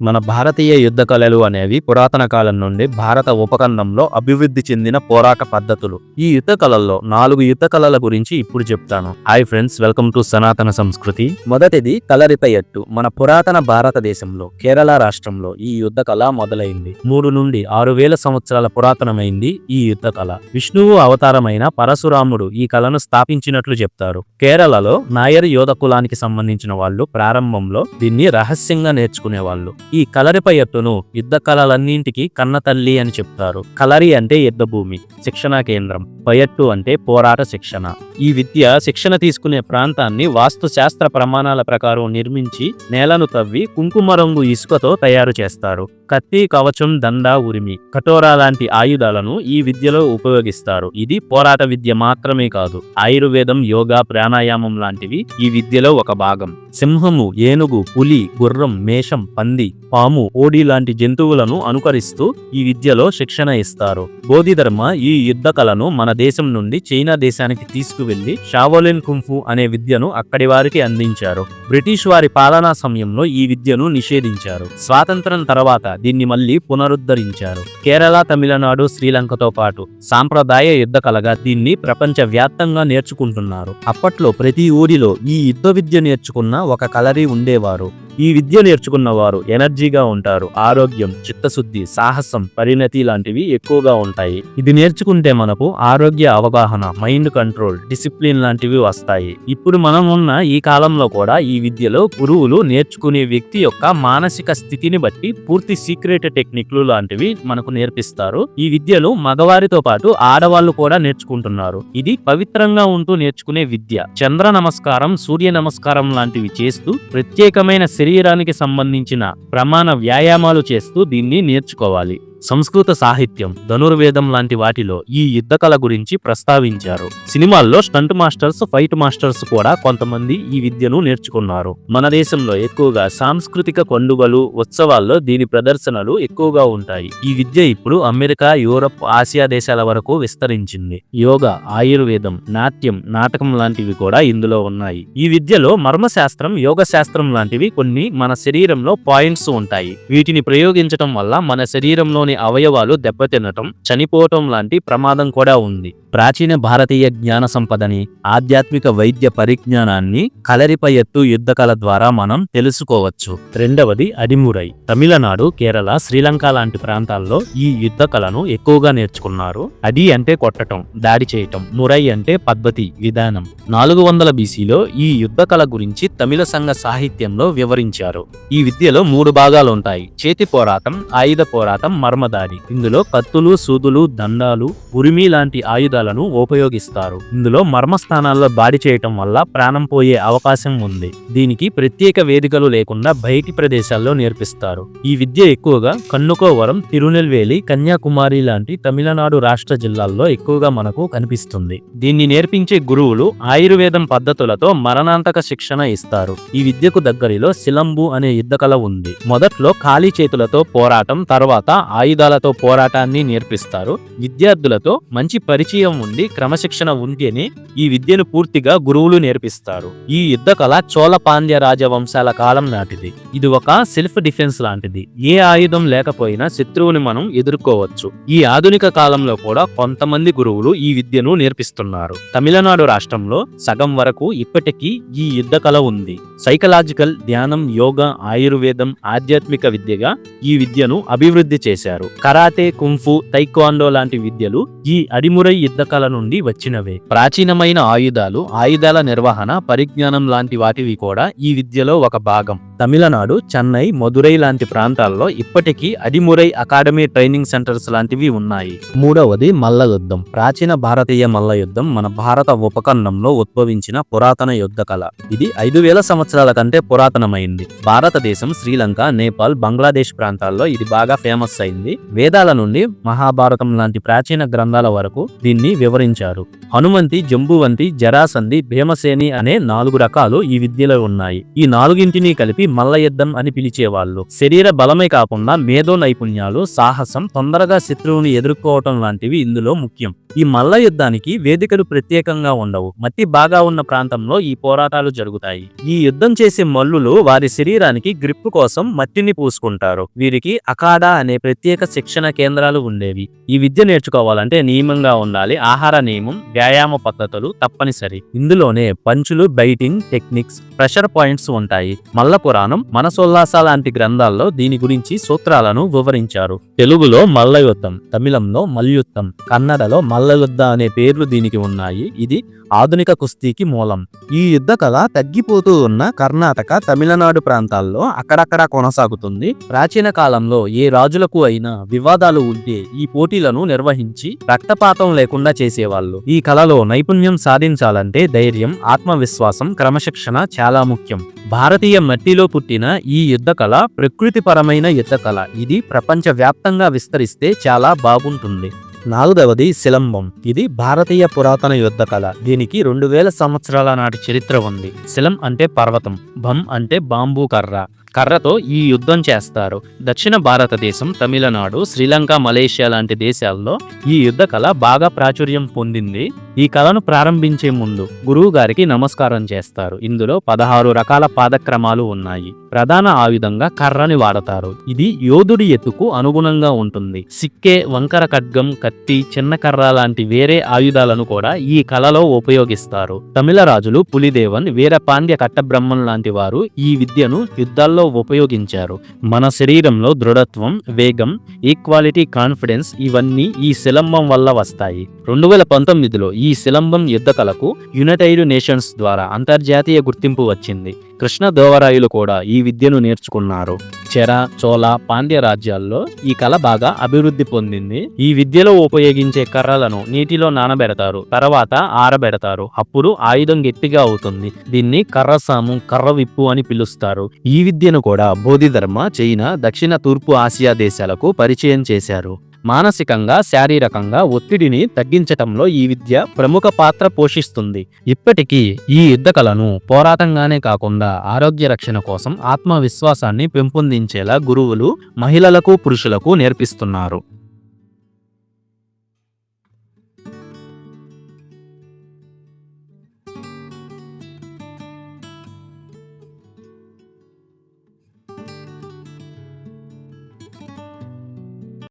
మన భారతీయ యుద్ధ కళలు అనేవి పురాతన కాలం నుండి భారత ఉపఖండంలో అభివృద్ధి చెందిన పోరాట పద్ధతులు. ఈ యుద్ధ కళల్లో నాలుగు యుద్ధ కళల గురించి ఇప్పుడు చెప్తాను. హాయ్ ఫ్రెండ్స్ వెల్కమ్ టు సనాతన సంస్కృతి. మొదటిది కలరిపయట్టు మన పురాతన భారతదేశంలో కేరళ రాష్ట్రంలో ఈ యుద్ధ కళ మొదలైంది. మూడు నుండి ఆరు వేల సంవత్సరాల పురాతనమైంది ఈ యుద్ధ కళ. విష్ణువు అవతారమైన పరశురాముడు ఈ కళను స్థాపించినట్లు చెప్తారు. కేరళలో నాయర్ యోధ కులానికి సంబంధించిన వాళ్ళు ప్రారంభంలో దీన్ని రహస్యంగా నేర్చుకునేవాళ్ళు. ఈ కలరిపై ఎత్తును. యుద్ధ కళలన్నింటికి కన్నతల్లి అని చెప్తారు. కలరి అంటే యుద్ధ భూమి శిక్షణా కేంద్రం. పయట్టు అంటే పోరాట శిక్షణ. ఈ విద్య శిక్షణ తీసుకునే ప్రాంతాన్ని వాస్తుశాస్త్ర ప్రమాణాల ప్రకారం నిర్మించి నేలను తవ్వి కుంకుమ రంగు ఇసుకతో తయారు చేస్తారు. కత్తి కవచం దండ ఉరిమి. కటోరా లాంటి ఆయుధాలను ఈ విద్యలో ఉపయోగిస్తారు. ఇది పోరాట విద్య మాత్రమే కాదు ఆయుర్వేదం యోగా ప్రాణాయామం లాంటివి ఈ విద్యలో ఒక భాగం. సింహము ఏనుగు పులి గుర్రం మేషం పంది పాము ఓడి లాంటి జంతువులను అనుకరిస్తూ ఈ విద్యలో శిక్షణ ఇస్తారు. బోధిధర్మ ఈ యుద్ధ కళను మన దేశం నుండి చైనా దేశానికి తీసుకువెళ్ళి షావోలిన్ కుంఫు అనే విద్యను అక్కడి వారికి అందించారు. బ్రిటిష్ వారి పాలనా సమయంలో ఈ విద్యను నిషేధించారు. స్వాతంత్రం తర్వాత దీన్ని మళ్ళీ పునరుద్ధరించారు. కేరళ తమిళనాడు శ్రీలంకతో పాటు సాంప్రదాయ యుద్ధ కళగా దీన్ని ప్రపంచ వ్యాప్తంగా నేర్చుకుంటున్నారు. అప్పట్లో ప్రతి ఊరిలో ఈ యుద్ధ విద్య నేర్చుకున్న ఒక కలరి ఉండేవారు. ఈ విద్య నేర్చుకున్న వారు ఎనర్జీగా ఉంటారు ఆరోగ్యం చిత్తశుద్ధి సాహసం పరిణతి లాంటివి ఎక్కువగా ఉంటాయి. ఇది నేర్చుకుంటే మనకు ఆరోగ్య అవగాహన మైండ్ కంట్రోల్ డిసిప్లిన్ లాంటివి వస్తాయి. ఇప్పుడు మనం ఉన్న ఈ కాలంలో కూడా ఈ విద్యలో గురువులు నేర్చుకునే వ్యక్తి యొక్క మానసిక స్థితిని బట్టి పూర్తి సీక్రెట్ టెక్నిక్లు లాంటివి మనకు నేర్పిస్తారు. ఈ విద్యలు మగవారితో పాటు ఆడవాళ్ళు కూడా నేర్చుకుంటున్నారు. ఇది పవిత్రంగా ఉంటూ నేర్చుకునే విద్య. చంద్ర నమస్కారం సూర్య నమస్కారం లాంటివి చేస్తూ ప్రత్యేకమైన శరీరానికి సంబంధించిన ప్రమాణ వ్యాయామాలు చేస్తూ దీన్ని నేర్చుకోవాలి. సంస్కృత సాహిత్యం ధనుర్వేదం లాంటి వాటిలో ఈ యుద్ధ కళ గురించి ప్రస్తావించారు. సినిమాల్లో స్టంట్ మాస్టర్స్ ఫైట్ మాస్టర్స్ కూడా కొంతమంది ఈ విద్యను నేర్చుకున్నారు. మన దేశంలో ఎక్కువగా సాంస్కృతిక పండుగలు ఉత్సవాల్లో దీని ప్రదర్శనలు ఎక్కువగా ఉంటాయి. ఈ విద్య ఇప్పుడు అమెరికా యూరప్ ఆసియా దేశాల వరకు విస్తరించింది. యోగా ఆయుర్వేదం నాట్యం నాటకం లాంటివి కూడా ఇందులో ఉన్నాయి. ఈ విద్యలో మర్మశాస్త్రం యోగ శాస్త్రం లాంటివి కొన్ని మన శరీరంలో పాయింట్స్ ఉంటాయి. వీటిని ప్రయోగించడం వల్ల మన శరీరంలో శరీరంలోని అవయవాలు దెబ్బతినటం చనిపోవటం లాంటి ప్రమాదం కూడా ఉంది. ప్రాచీన భారతీయ జ్ఞాన సంపదని ఆధ్యాత్మిక వైద్య పరిజ్ఞానాన్ని కలరిపై ఎత్తు యుద్ధ కళ ద్వారా మనం తెలుసుకోవచ్చు. రెండవది అడిమురై. తమిళనాడు కేరళ శ్రీలంక లాంటి ప్రాంతాల్లో ఈ యుద్ధ కళను ఎక్కువగా నేర్చుకున్నారు. అడి అంటే కొట్టటం దాడి చేయటం మురై అంటే పద్ధతి విధానం. నాలుగు వందల బీసీలో ఈ యుద్ధ కళ గురించి తమిళ సంఘ సాహిత్యంలో వివరించారు. ఈ విద్యలో మూడు భాగాలుంటాయి. చేతి పోరాటం ఆయుధ పోరాటం మర్మదాడి ఇందులో కత్తులు సూదులు దండాలు ఉరిమి లాంటి ఆయుధాలను ఉపయోగిస్తారు. ఇందులో మర్మస్థానాల్లో దాడి చేయటం వల్ల ప్రాణం పోయే అవకాశం ఉంది. దీనికి ప్రత్యేక వేదికలు లేకుండా బయటి ప్రదేశాల్లో నేర్పిస్తారు. ఈ విద్య ఎక్కువగా కన్నుకోవరం తిరునెల్వేలి కన్యాకుమారి లాంటి తమిళనాడు రాష్ట్ర జిల్లాల్లో ఎక్కువగా మనకు కనిపిస్తుంది. దీన్ని నేర్పించే గురువులు ఆయుర్వేదం పద్ధతులతో మరణాంతక శిక్షణ ఇస్తారు. ఈ విద్యకు దగ్గరలో సిలంబు అనే యుద్ధకళ ఉంది. మొదట్లో ఖాళీ చేతులతో పోరాటం తర్వాత ఆయుధాలతో పోరాటాన్ని నేర్పిస్తారు. విద్యార్థులతో మంచి పరిచయం ఉండి క్రమశిక్షణ ఉంటేనే ఈ విద్యను పూర్తిగా గురువులు నేర్పిస్తారు. ఈ యుద్ధ కళ చోళ పాండ్య రాజవంశాల కాలం నాటిది. ఇది ఒక సెల్ఫ్ డిఫెన్స్ లాంటిది. ఏ ఆయుధం లేకపోయినా శత్రువుని మనం ఎదుర్కోవచ్చు. ఈ ఆధునిక కాలంలో కూడా కొంతమంది గురువులు ఈ విద్యను నేర్పిస్తున్నారు. తమిళనాడు రాష్ట్రంలో సగం వరకు ఇప్పటికీ ఈ యుద్ధ కళ ఉంది. సైకలాజికల్ ధ్యానం యోగా ఆయుర్వేదం ఆధ్యాత్మిక విద్యగా ఈ విద్యను అభివృద్ధి చేశారు. కరాటే కుంఫు తైక్వాండో లాంటి విద్యలు ఈ అడిమురై యుద్ధ కళ నుండి వచ్చినవే. ప్రాచీనమైన ఆయుధాలు ఆయుధాల నిర్వహణ పరిజ్ఞానం లాంటి వాటివి కూడా ఈ విద్యలో ఒక భాగం. తమిళనాడు చెన్నై మదురై లాంటి ప్రాంతాల్లో ఇప్పటికీ అడిమురై అకాడమీ ట్రైనింగ్ సెంటర్స్ లాంటివి ఉన్నాయి. మూడవది మల్ల యుద్ధం. ప్రాచీన భారతీయ మల్ల యుద్ధం మన భారత ఉపఖండంలో ఉద్భవించిన పురాతన యుద్ధ కళ. ఇది ఐదు వేల సంవత్సరాల కంటే పురాతనమైంది. భారతదేశం శ్రీలంక నేపాల్ బంగ్లాదేశ్ ప్రాంతాల్లో ఇది బాగా ఫేమస్ అయింది. జరిగింది వేదాల నుండి మహాభారతం లాంటి ప్రాచీన గ్రంథాల వరకు దీన్ని వివరించారు. హనుమంతి జంబువంతి జరాసంధి భీమసేని అనే నాలుగు రకాలు ఈ విద్యలో ఉన్నాయి. ఈ నాలుగింటిని కలిపి మల్ల యుద్ధం అని పిలిచేవాళ్ళు. శరీర బలమే కాకుండా మేధో నైపుణ్యాలు సాహసం తొందరగా శత్రువుని ఎదుర్కోవటం లాంటివి ఇందులో ముఖ్యం. ఈ మల్ల యుద్ధానికి వేదికలు ప్రత్యేకంగా ఉండవు. మట్టి బాగా ఉన్న ప్రాంతంలో ఈ పోరాటాలు జరుగుతాయి. ఈ యుద్ధం చేసే మల్లులు వారి శరీరానికి గ్రిప్ కోసం మట్టిని పూసుకుంటారు. వీరికి అకాడా అనే ప్రత్యేక శిక్షణ కేంద్రాలు ఉండేవి. ఈ విద్య నేర్చుకోవాలంటే నియమంగా ఉండాలి. ఆహార నియమం వ్యాయామ పద్ధతులు తప్పనిసరి. ఇందులోనే పంచులు బైటింగ్ టెక్నిక్స్ ప్రెషర్ పాయింట్స్ ఉంటాయి. మల్ల పురాణం మనసోల్లాస లాంటి గ్రంథాల్లో దీని గురించి సూత్రాలను వివరించారు. తెలుగులో మల్లయుద్ధం తమిళంలో మల్యుద్ధం కన్నడలో మల్లయుద్ధ అనే పేర్లు దీనికి ఉన్నాయి. ఇది ఆధునిక కుస్తీకి మూలం. ఈ యుద్ధ కళ తగ్గిపోతూ ఉన్న కర్ణాటక తమిళనాడు ప్రాంతాల్లో అక్కడక్కడా కొనసాగుతుంది. ప్రాచీన కాలంలో ఏ రాజులకు అయినా వివాదాలు ఉంటే ఈ పోటీలను నిర్వహించి రక్తపాతం లేకుండా చేసేవాళ్ళు. ఈ కళలో నైపుణ్యం సాధించాలంటే ధైర్యం ఆత్మవిశ్వాసం క్రమశిక్షణ చాలా ముఖ్యం. భారతీయ మట్టిలో పుట్టిన ఈ యుద్ధ కళ ప్రకృతిపరమైన యుద్ధ కళ. ఇది ప్రపంచవ్యాప్తంగా విస్తరిస్తే చాలా బాగుంటుంది. నాలుగవది శిలంబం. ఇది భారతీయ పురాతన యుద్ధ కళ. దీనికి రెండు వేల సంవత్సరాల నాటి చరిత్ర ఉంది. శిలం అంటే పర్వతం బం అంటే బాంబూ కర్ర. కర్రతో ఈ యుద్ధం చేస్తారు. దక్షిణ భారతదేశం తమిళనాడు శ్రీలంక మలేషియా లాంటి దేశాల్లో ఈ యుద్ధ కళ బాగా ప్రాచుర్యం పొందింది. ఈ కళను ప్రారంభించే ముందు గురువు గారికి నమస్కారం చేస్తారు. ఇందులో పదహారు రకాల పాదక్రమాలు ఉన్నాయి. ప్రధాన ఆయుధంగా కర్రని వాడతారు. ఇది యోధుడి ఎత్తుకు అనుగుణంగా ఉంటుంది. సిక్కే వంకర ఖడ్గం కత్తి చిన్న కర్ర లాంటి వేరే ఆయుధాలను కూడా ఈ కళలో ఉపయోగిస్తారు. తమిళ రాజులు పులిదేవన్ వీరపాండ్య కట్టబ్రహ్మం లాంటి వారు ఈ విద్యను యుద్ధాల్లో ఉపయోగించారు. మన శరీరంలో దృఢత్వం వేగం ఈక్వాలిటీ కాన్ఫిడెన్స్ ఇవన్నీ ఈ శిలంబం వల్ల వస్తాయి. రెండు వేల పంతొమ్మిదిలో ఈ శిలంబం సిలంబం యుద్ధకళకు యునైటెడ్ నేషన్స్ ద్వారా అంతర్జాతీయ గుర్తింపు వచ్చింది. కృష్ణ కృష్ణదేవరాయలు కూడా ఈ విద్యను నేర్చుకున్నారు. చెర చోళ పాండ్య రాజ్యాల్లో ఈ కళ బాగా అభివృద్ధి పొందింది. ఈ విద్యలో ఉపయోగించే కర్రలను నీటిలో నానబెడతారు తర్వాత ఆరబెడతారు. అప్పుడు ఆయుధం గట్టిగా అవుతుంది. దీన్ని కర్రసాము కర్ర విప్పు అని పిలుస్తారు. ఈ విద్యను కూడా బోధిధర్మ చైనా దక్షిణ తూర్పు ఆసియా దేశాలకు పరిచయం చేశారు. మానసికంగా శారీరకంగా ఒత్తిడిని తగ్గించటంలో ఈ విద్య ప్రముఖ పాత్ర పోషిస్తుంది. ఇప్పటికీ ఈ యుద్ధ కళను పోరాటంగానే కాకుండా ఆరోగ్య రక్షణ కోసం ఆత్మవిశ్వాసాన్ని పెంపొందించేలా గురువులు మహిళలకు పురుషులకు నేర్పిస్తున్నారు.